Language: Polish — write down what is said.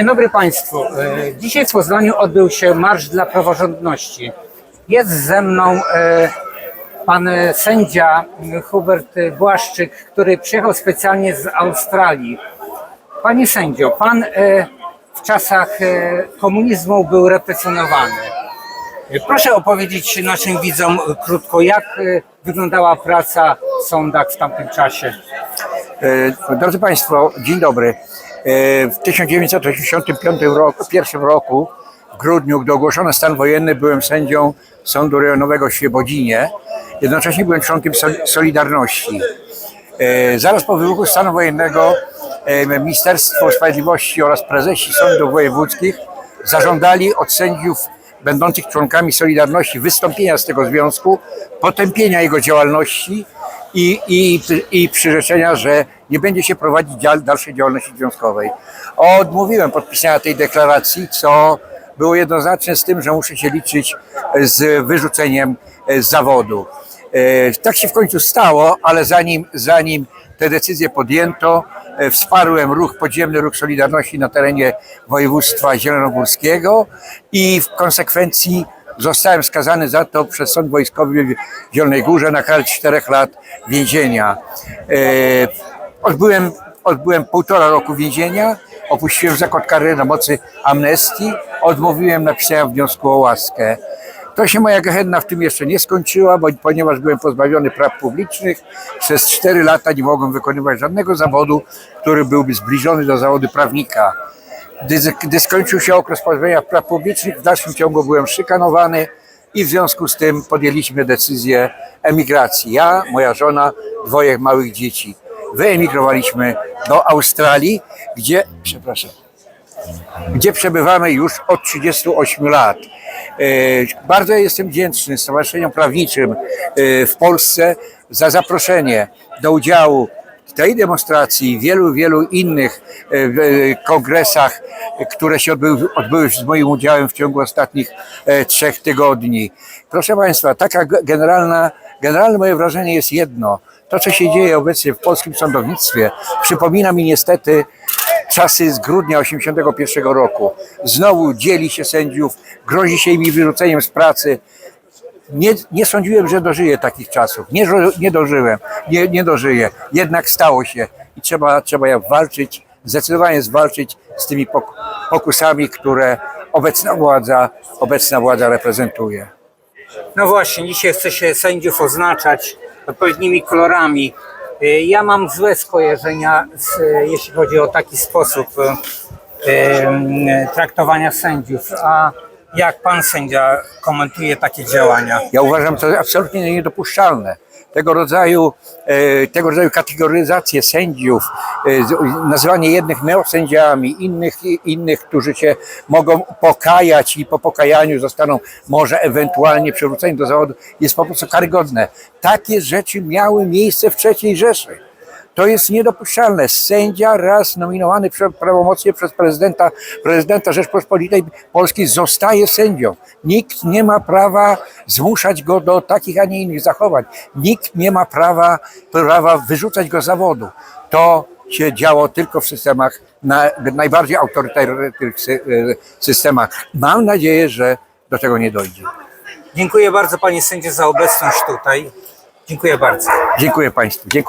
Dzień dobry Państwu. E, Dzisiaj w Poznaniu odbył się Marsz dla Praworządności. Jest ze mną e, pan sędzia Hubert Błaszczyk, który przyjechał specjalnie z Australii. Panie sędzio, pan e, w czasach komunizmu był represjonowany. Proszę opowiedzieć naszym widzom krótko, jak wyglądała praca w sądach w tamtym czasie. Drodzy Państwo, dzień dobry. E, W 1985 roku, pierwszym roku, w grudniu, gdy ogłoszono stan wojenny, byłem sędzią Sądu Rejonowego w Świebodzinie. Jednocześnie byłem członkiem Sol- Solidarności. E, Zaraz po wybuchu stanu wojennego e, Ministerstwo Sprawiedliwości oraz prezesi sądów wojewódzkich zażądali od sędziów będących członkami Solidarności wystąpienia z tego związku, potępienia jego działalności i, i, i przyrzeczenia, że nie będzie się prowadzić dalszej działalności związkowej. Odmówiłem podpisania tej deklaracji, co było jednoznaczne z tym, że muszę się liczyć z wyrzuceniem e, z zawodu. E, Tak się w końcu stało, ale zanim, zanim te decyzje podjęto, e, wsparłem ruch podziemny, ruch Solidarności na terenie województwa zielonogórskiego i w konsekwencji zostałem skazany za to przez sąd wojskowy w Zielonej Górze na karę 4 lat więzienia. E, Odbyłem, odbyłem półtora roku więzienia, opuściłem zakład karny na mocy amnestii, odmówiłem napisania wniosku o łaskę. To się moja gehenna w tym jeszcze nie skończyła, bo, ponieważ byłem pozbawiony praw publicznych, przez 4 lata nie mogłem wykonywać żadnego zawodu, który byłby zbliżony do zawodu prawnika. Gdy, gdy skończył się okres pozbawienia praw publicznych, w dalszym ciągu byłem szykanowany i w związku z tym podjęliśmy decyzję emigracji. Ja, moja żona, dwoje małych dzieci. Wyemigrowaliśmy do Australii, gdzie, przepraszam, gdzie przebywamy już od 38 lat. E, Bardzo jestem wdzięczny Stowarzyszeniom Prawniczym e, w Polsce za zaproszenie do udziału tej demonstracji wielu, wielu innych e, e, kongresach, które się odbyły, odbyły z moim udziałem w ciągu ostatnich e, trzech tygodni. Proszę Państwa, taka ge- generalna, generalne moje wrażenie jest jedno. To, co się dzieje obecnie w polskim sądownictwie, przypomina mi niestety czasy z grudnia 81 roku. Znowu dzieli się sędziów, grozi się im wyrzuceniem z pracy. Nie, nie sądziłem, że dożyję takich czasów. Nie, nie dożyłem, nie, nie dożyję. Jednak stało się i trzeba, trzeba walczyć, zdecydowanie zwalczyć z tymi pok- pokusami, które obecna władza, obecna władza reprezentuje. No właśnie, dzisiaj chce się sędziów oznaczać odpowiednimi kolorami. Y, Ja mam złe skojarzenia, z, y, jeśli chodzi o taki sposób y, traktowania sędziów. A jak pan sędzia komentuje takie działania? Ja uważam to absolutnie niedopuszczalne. Tego rodzaju, e, tego rodzaju kategoryzację sędziów, e, nazywanie jednych neosędziami, innych, innych, którzy się mogą pokajać i po pokajaniu zostaną może ewentualnie przywróceni do zawodu, jest po prostu karygodne. Takie rzeczy miały miejsce w III Rzeszy. To jest niedopuszczalne. Sędzia raz nominowany prawomocnie przez prezydenta, prezydenta Rzeczpospolitej Polskiej zostaje sędzią. Nikt nie ma prawa zmuszać go do takich, a nie innych zachowań. Nikt nie ma prawa, prawa wyrzucać go z zawodu. To się działo tylko w systemach, na, najbardziej autorytarnych e, systemach. Mam nadzieję, że do tego nie dojdzie. Dziękuję bardzo panie sędzie za obecność tutaj. Dziękuję bardzo. Dziękuję Państwu. Dziękuję.